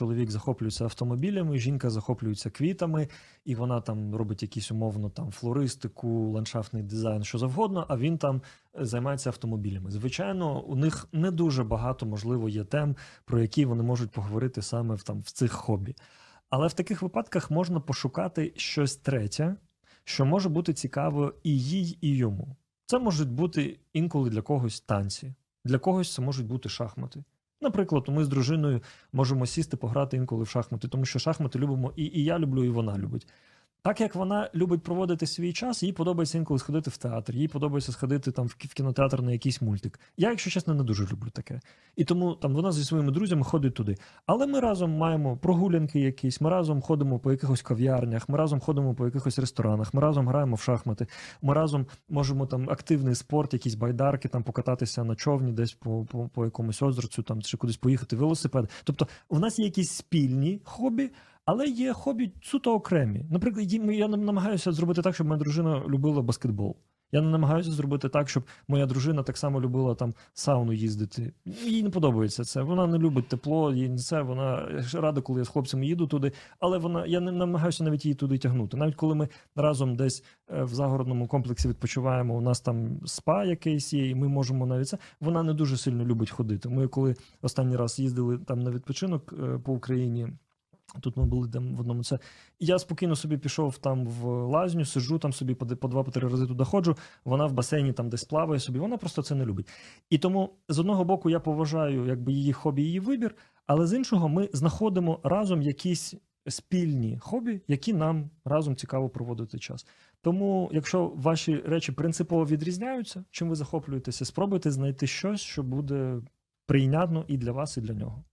чоловік захоплюється автомобілями, жінка захоплюється квітами, і вона там робить якісь умовно там флористику, ландшафтний дизайн, що завгодно, а він там е, займається автомобілями. Звичайно, у них не дуже багато, можливо, є тем, про які вони можуть поговорити саме в там в цих хобі. Але в таких випадках можна пошукати щось третє, що може бути цікаво і їй, і йому. Це можуть бути інколи для когось танці, для когось це можуть бути шахмати. Наприклад, ми з дружиною можемо сісти, пограти інколи в шахмати, тому що шахмати любимо і, і я люблю, і вона любить. Так як вона любить проводити свій час, їй подобається інколи сходити в театр, їй подобається сходити там в кінотеатр на якийсь мультик. Я, якщо чесно, не дуже люблю таке. І тому там вона зі своїми друзями ходить туди. Але ми разом маємо прогулянки якісь, ми разом ходимо по якихось кав'ярнях, ми разом ходимо по якихось ресторанах, ми разом граємо в шахмати, ми разом можемо там активний спорт, якісь байдарки, там покататися на човні, десь по, по, по якомусь озерцю, там чи кудись поїхати велосипед. Тобто, у нас є якісь спільні хобі. Але є хобі суто окремі. Наприклад, я нам- намагаюся зробити так, щоб моя дружина любила баскетбол. Я не намагаюся зробити так, щоб моя дружина так само любила там сауну їздити. Їй не подобається це. Вона не любить тепло, їй не це. Вона рада, коли я з хлопцями їду туди. Але вона я не намагаюся навіть її туди тягнути. Навіть коли ми разом десь е, в загородному комплексі відпочиваємо, у нас там спа якийсь є, і ми можемо навіть це. Вона не дуже сильно любить ходити. Ми коли останній раз їздили там на відпочинок е, по Україні. Тут ми були там в одному це. Я спокійно собі пішов там в лазню, сиджу там собі по, по два по три рази туди ходжу. Вона в басейні там десь плаває собі. Вона просто це не любить. І тому з одного боку я поважаю якби її хобі, її вибір, але з іншого ми знаходимо разом якісь спільні хобі, які нам разом цікаво проводити час. Тому, якщо ваші речі принципово відрізняються, чим ви захоплюєтеся, спробуйте знайти щось, що буде прийнятно і для вас, і для нього.